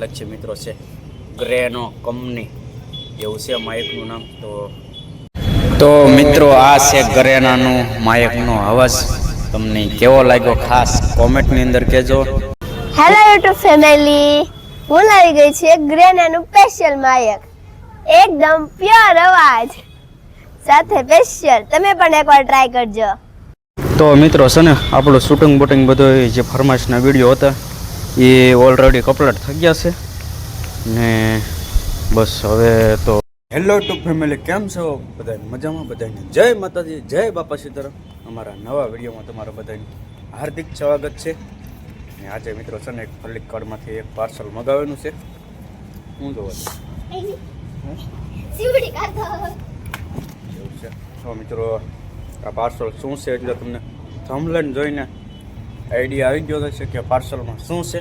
લક્ષ્ય મિત્રો છે. ગ્રેનો કંપની. એવું છે માયકનું નામ. તો તો મિત્રો આ છે ગ્રેનાનું માયકનો અવાજ. તમને કેવો લાગ્યો? ખાસ કોમેન્ટની અંદર કહેજો. હેલો યુટ્યુબ ફેમિલી હું લાવી ગઈ છે ગ્રેનાનું સ્પેશિયલ માયક. એકદમ પ્યોર અવાજ. સાથે સ્પેશિયલ તમે પણ એકવાર ટ્રાય કરજો. તો મિત્રો છે ને આપણું શૂટિંગ બૂટિંગ બધું જે ફરમાશના વીડિયો હતા એ ઓલરેડી કપલેટ થઈ ગયા છે. ને બસ હવે તો હેલો ટુ ફેમિલી કેમ છો? બધા મજામાં બધાને જય માતાજી જય બાપા સીતારામ. અમારા નવા વિડીયોમાં તમારા બધાને હાર્દિક સ્વાગત છે. ને આજે મિત્રો છે ને એક ફ્લિપકાર્ટમાંથી એક પાર્સલ મગાવેલું છે. હું જોવા એવું છે. તો મિત્રો આ પાર્સલ શું છે એટલે તમને થમલેન જોઈને આઈડિયા આવી ગયો છે કે પાર્સલમાં શું છે?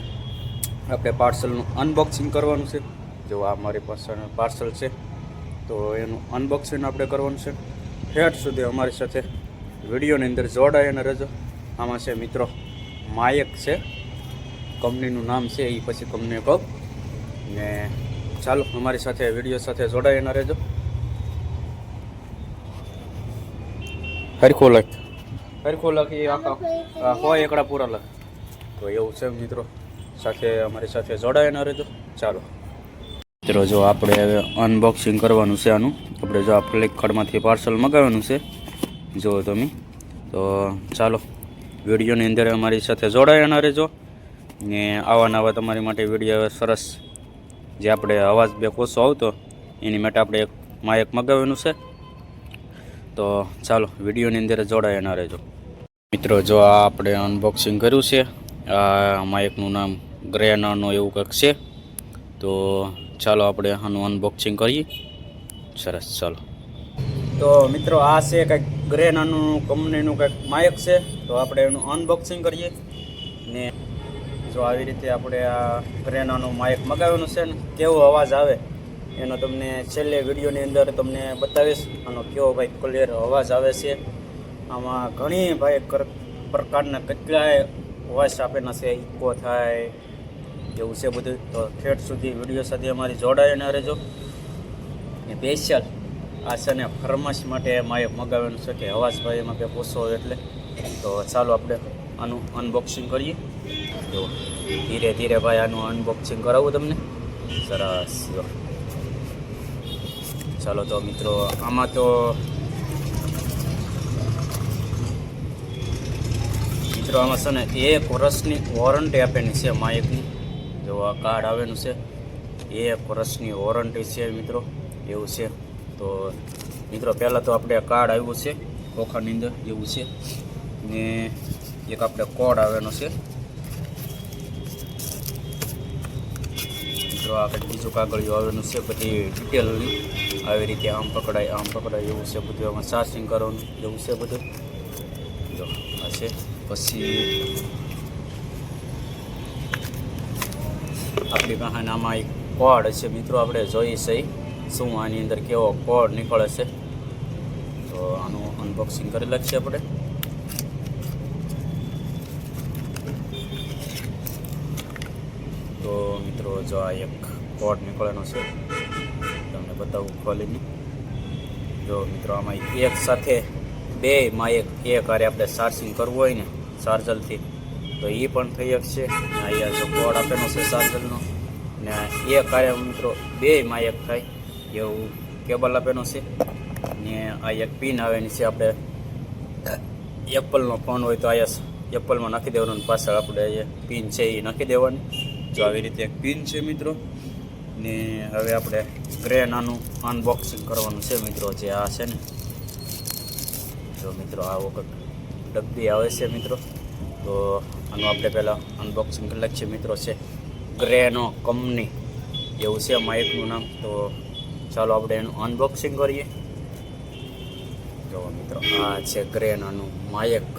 આપણે પાર્સલનું અનબોક્સિંગ કરવાનું છે. જો આ મારી પાસે પાર્સલ છે, તો એનું અનબોક્સિંગ આપણે કરવાનું છે. ઠેઠ સુધી અમારી સાથે વિડીયોની અંદર જોડાય અને રહેજો. આમાં છે મિત્રો માયક છે. કંપનીનું નામ છે એ પછી કંપની કહું. ને ચાલો, અમારી સાથે વીડિયો સાથે જોડાય અને રહેજો. હરખો લખ. હરખો એ આખા હોય એકડા પૂરા લખ. તો એવું છે મિત્રો. સાથે અમારી સાથે જોડાયા રહેજો. ચાલો. મિત્રો, જો આપણે હવે અનબોક્સિંગ કરવાનું છે આનું. આપણે જો આ ફ્લિપકાર્ટમાંથી પાર્સલ મગાવવાનું છે. જો તમે. તો ચાલો. વિડીયોની અંદર અમારી સાથે જોડાયા રહેજો. ને આવા નવા તમારી માટે વીડિયો સરસ. જે આપણે અવાજ બે કોસો આવતો, એની માટે આપણે એક માયક મગાવવાનું છે. તો ચાલો, વિડીયોની અંદર જોડાયા ના રહેજો. મિત્રો, જો આ આપણે અનબોક્સિંગ કર્યું છે, આ માઇકનું નામ ગ્રેનાનો એવું કંઈક છે. તો ચાલો આપણે આનું અનબોક્સિંગ કરીએ. સરસ, ચાલો. તો મિત્રો, આ છે કંઈક ગ્રેનાનું, કંપનીનું કંઈક માયક છે. તો આપણે એનું અનબોક્સિંગ કરીએ. ને જો આવી રીતે આપણે આ ગ્રેનાનું માયક મગાવેલું છે ને, કેવો અવાજ આવે? એનો તમને છેલ્લે વિડીયોની અંદર તમને બતાવીશ. આનો કેવો ભાઈ ક્લિયર અવાજ આવે છે? આમાં ઘણી ભાઈ કર- પ્રકારના કેટલાય વોઇસ આપેલા છે. ઇકો થાય, એવું છે બધું. તો ઠેઠ સુધી વીડિયો સાથે અમારી જોડાઈને રહેજો. ને સ્પેશિયલ આ છે ને ફરમાશ માટે માયક મગાવેલું છે કે અવાજ ભાઈ એમાં કંઈ પૂછો એટલે. તો ચાલો આપણે આનું અનબોક્સિંગ કરીએ. જો ધીરે ધીરે ભાઈ આનું અનબોક્સિંગ કરાવું તમને. સરસ, જો. ચાલો તો મિત્રો, આમાં તો મિત્રો આમાં છે ને એક વર્ષની વોરંટી આપેલી છે માયકની જો આ કાર્ડ આવેલું છે, એક વર્ષની વોરંટી છે મિત્રો, એવું છે. તો મિત્રો, પહેલાં તો આપણે કાર્ડ આવ્યું છે, ખોખાની અંદર, એવું છે. ને એક આપણે કોડ આવેલો છે. મિત્રો, આ કંઈક બીજું કાગળિયું આવેલું છે, બધી ડિટેલની આવી રીતે આમ પકડાય આમ પકડાય એવું છે બધું. આમાં ચાર્જિંગ કરવાનું એવું છે બધું. જો, આ છે. પછી આપણી પાસે આમાં એક કોડ છે. મિત્રો, આપણે જોઈએ છે શું આની અંદર કેવો કોડ નીકળે છે. તો આનું અનબોક્સિંગ કરી લખીએ આપણે. તો મિત્રો, જો આ એક કોડ નીકળેલો છે. બતાવું ખોલીને. જો મિત્રો, આમાં એક સાથે બે માં એક એક હારે આપણે ચાર્જિંગ કરવું હોય ને ચાર્જરથી તો એ પણ થઈ શકશે. છે અહીંયા જો કોડ આપેલો છે ચાર્જરનો ને એક હારે મિત્રો બે માં એક થાય. એવું કેબલ આપેલો છે. ને આ એક પિન આવેલી છે આપણે એપલનો ફોન હોય તો અહીંયા એપલમાં નાખી દેવાનું પાછળ આપણે પિન છે એ નાખી દેવાની. જો આવી રીતે એક પિન છે મિત્રો ને હવે આપણે ક્રેન આનું અનબોક્સિંગ કરવાનું છે મિત્રો, જે આ છે ને. જો મિત્રો, આ વખત ડબ્બી આવે છે મિત્રો. તો આનું આપણે પહેલાં અનબોક્સિંગ કરેલા છે મિત્રો છે ગ્રેનો કંપની એવું છે માઇકનું નામ. તો ચાલો આપણે એનું અનબોક્સિંગ કરીએ. જો મિત્રો, આ છે ગ્રેનાનું માયક.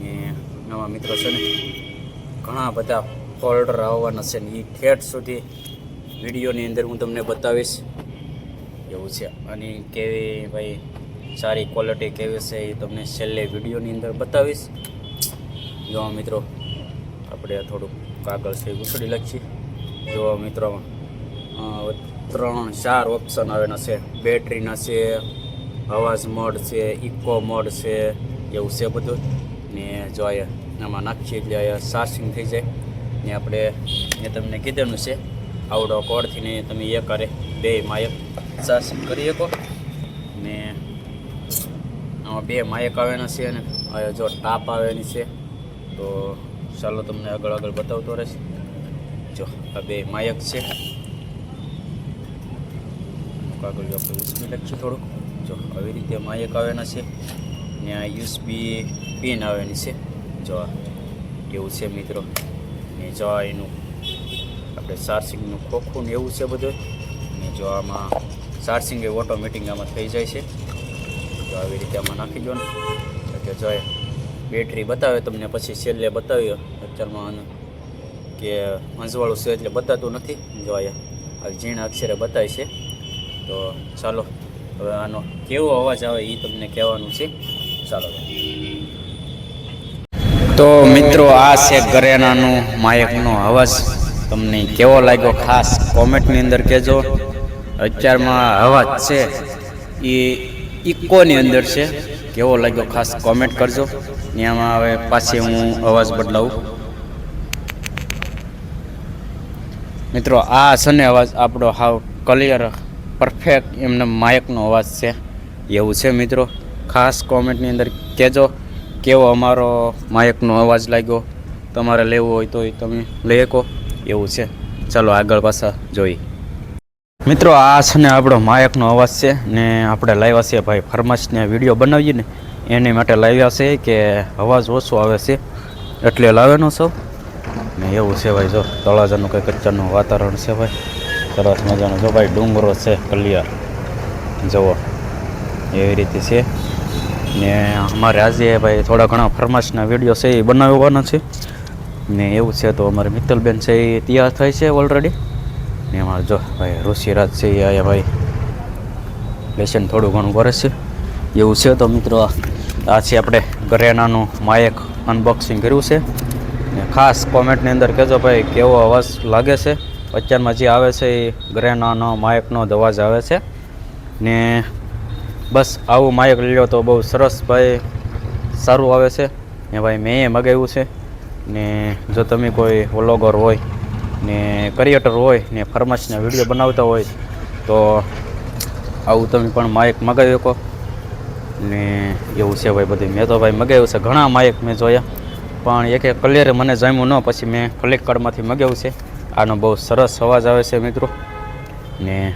ને નવા મિત્રો છે ને ઘણા બધા ફોલ્ડર આવવાના છે ને એ ઠેઠ સુધી વિડીયોની અંદર હું તમને બતાવીશ. એવું છે. અને કેવી ભાઈ, સારી ક્વોલિટી કેવી છે એ તમને છેલ્લે વિડીયોની અંદર બતાવીશ. જો મિત્રો, આપણે થોડુંક કાગળ છે એ ઘૂસડી લખીએ. જો મિત્રો ત્રણ, ચાર ઓપ્શન આવેલા છે. બેટરીના છે, અવાજ મોડ છે ઇકો મોડ છે, એવું છે બધું. ને જો આમાં નાખીએ એટલે ચાર્જિંગ થઈ જાય. ને આપણે મેં તમને કીધેલું છે. આવડો કોડથી ને તમે એ કરે. બે માયક શાસન કરી શકો. ને આમાં બે માયક આવેના છે અને જો ટાપ આવેની છે, તો ચાલો તમને આગળ આગળ બતાવતો રહેશે. જો આ બે માયક છે. કાગળ આપણે ઉસમી લખીએ થોડુંક. જો આવી રીતે માયક આવેના છે. ને આ યુએસબી પિન આવેની છે. જો એવું છે મિત્રો? ને જો એનું આપણે ચાર્જિંગનું ખોખું ને એવું છે બધું. અને જો આમાં ચાર્જિંગ એ ઓટોમેટિક આમાં થઈ જાય છે. તો આવી રીતે આમાં નાખી દો ને. એટલે જો એ બેટરી બતાવે તમને, પછી છેલ્લે બતાવ્યો. અત્યારમાં કે અંજવાળું છે એટલે બતાતું નથી. જો આ ઝીણા અક્ષરે બતાવે છે. તો ચાલો, હવે આનો કેવો અવાજ આવે એ તમને કહેવાનું છે. ચાલો. તો મિત્રો, આ છે ઘરેણાનું માયકનો અવાજ. તમને કેવો લાગ્યો ખાસ કોમેન્ટની અંદર કહેજો. અત્યારમાં અવાજ છે. એ ઇકોની અંદર છે. કેવો લાગ્યો ખાસ કોમેન્ટ કરજો. એમાં હવે પાછી હું અવાજ બદલાવું. મિત્રો, આ સને અવાજ આપણો હાવ ક્લિયર પરફેક્ટ એમને માયકનો અવાજ છે. એવું છે મિત્રો. ખાસ કોમેન્ટની અંદર કહેજો. કેવો અમારો માયકનો અવાજ લાગ્યો? તમારે લેવો હોય તો તમે લઈ શકો. એવું છે. ચાલો આગળ પાછા જોઈ મિત્રો, આ છે ને આપણો માયકનો અવાજ છે ને આપણે લાવ્યા છે ભાઈ ફરમાશને વીડિયો બનાવીએ ને એની માટે લાવ્યા છે કે અવાજ ઓછો આવે છે. એટલે લાવેનો છો. ને એવું છે ભાઈ, જો તળાજાનું કંઈક અત્યારનું વાતાવરણ છે ભાઈ. સરસ મજાનો. જો ભાઈ, ડુંગરો છે ક્લિયર જુઓ. એવી રીતે છે. ને અમારે આજે ભાઈ થોડા ઘણા ફરમાશના વીડિયો છે એ બનાવવાના છે. ને એવું છે તો અમારે મિત્તલબેન છે એ તૈયાર થાય છે ઓલરેડી ને અમારે જો ભાઈ ઋષિરાજ છે એ આયા ભાઈ લેસન થોડું ઘણું કરે છે. એવું છે તો મિત્રો આ છે આપણે ઘરેણાનું માયક અનબોક્સિંગ કર્યું છે. ને ખાસ કોમેન્ટની અંદર કહેજો ભાઈ કેવો અવાજ લાગે છે. અત્યારમાં જે આવે છે એ ઘરેણાનો માયકનો જ આવે છે. ને બસ આવું માયક લ્યો તો બહુ સરસ ભાઈ સારું આવે છે. ને ભાઈ મેં એ મગાવ્યું છે. ને જો તમે કોઈ વ્લોગર હોય ને ક્રિએટર હોય ને ફાર્મસીના વીડિયો બનાવતા હોય, તો આવું તમે પણ માયક મગાવી શકો. ને એવું છે ભાઈ બધું. મેં તો ભાઈ મગાવ્યું છે, ઘણા માયક મેં જોયા. પણ એક એક કલિયર મને જામ્યું ન, પછી મેં ફ્લિપકાર્ટમાંથી મગાવ્યું છે. આનો બહુ સરસ અવાજ આવે છે મિત્રો. ને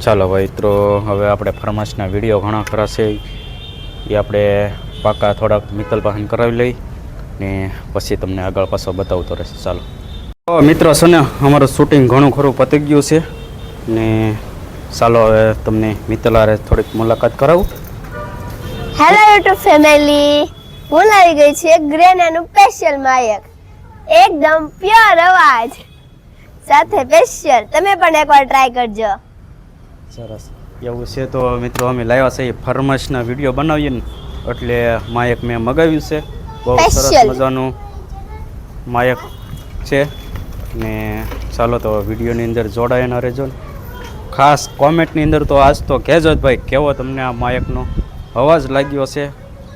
ચાલો ભાઈ મિત્રો, હવે આપણે ફાર્મસીના વીડિયો ઘણા ખરા છે. એ આપણે પાકા થોડાક મિત્તલ પાહન કરાવી લઈ ને પછી તમને આગળ પાછો બતાવતો રહેશે. ચાલો. મિત્રો છે ને અમારું શૂટિંગ ઘણું ખરું પતી ગયું છે ને ચાલો હવે તમને મિત્તલારે થોડીક મુલાકાત કરાવું. હેલો યુટ્યુબ ફેમિલી હું લાવી ગઈ છે ગ્રેનાનું સ્પેશિયલ માયક. એકદમ પ્યોર અવાજ. સાથે સ્પેશિયલ તમે પણ એકવાર ટ્રાય કરજો. સરસ. એવું છે તો મિત્રો અમે લાવ્યા છે એ ફરમાશના વીડિયો બનાવીએ ને એટલે માયક મેં મગાવ્યું છે. બહુ સરસ મજાનું માયક છે. ને ચાલો તો વિડીયોની અંદર જોડાયેલા રહેજો ને. ખાસ કોમેન્ટની અંદર તો આજ તો કહેજો જ ભાઈ કેવો તમને આ માયકનો અવાજ લાગ્યો છે?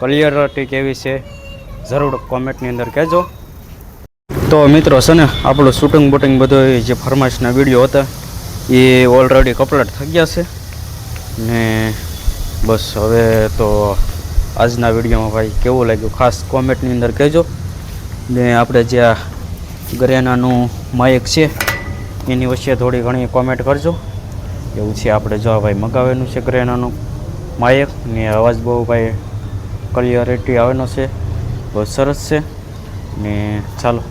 ક્લિયરિટી કેવી છે? જરૂર કોમેન્ટની અંદર કહેજો. તો મિત્રો છે ને આપણું શૂટિંગ બુટિંગ બધું જે ફરમાઈશના વીડિયો હતા એ ઓલરેડી કપલેટ થઈ ગયા છે. ને બસ હવે તો આજના વિડીયોમાં ભાઈ કેવું લાગ્યું? ખાસ કોમેન્ટની અંદર કહેજો. ને આપણે જે આ ગરેનાનું માયક છે, એની વચ્ચે થોડી ઘણી કોમેન્ટ કરજો. એવું છે આપણે જો ભાઈ મગાવેલું છે ગરેનાનું માયક, ને અવાજ બહુ ભાઈ ક્લિયરિટી આવેલો છે, બહુ સરસ છે. ને ચાલો,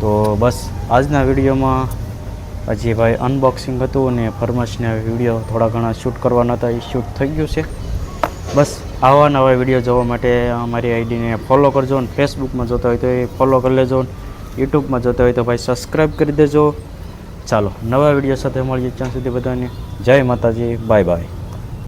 તો બસ આજના વિડીયોમાં હજી ભાઈ અનબોક્સિંગ હતું અને ફરમાશના વીડિયો થોડા ઘણા શૂટ કરવાના હતા, એ શૂટ થઈ ગયું છે. બસ, આવા નવા વીડિયો જોવા માટે અમારી આઈડીને ફોલો કરજો અને ફેસબુકમાં જોતા હોય તો એ ફોલો કરી લેજો યુટ્યુબમાં જોતા હોય તો ભાઈ સબસ્ક્રાઈબ કરી દેજો. ચાલો, નવા વીડિયો સાથે મળીએ ત્યાં સુધી બધાને. જય માતાજી બાય બાય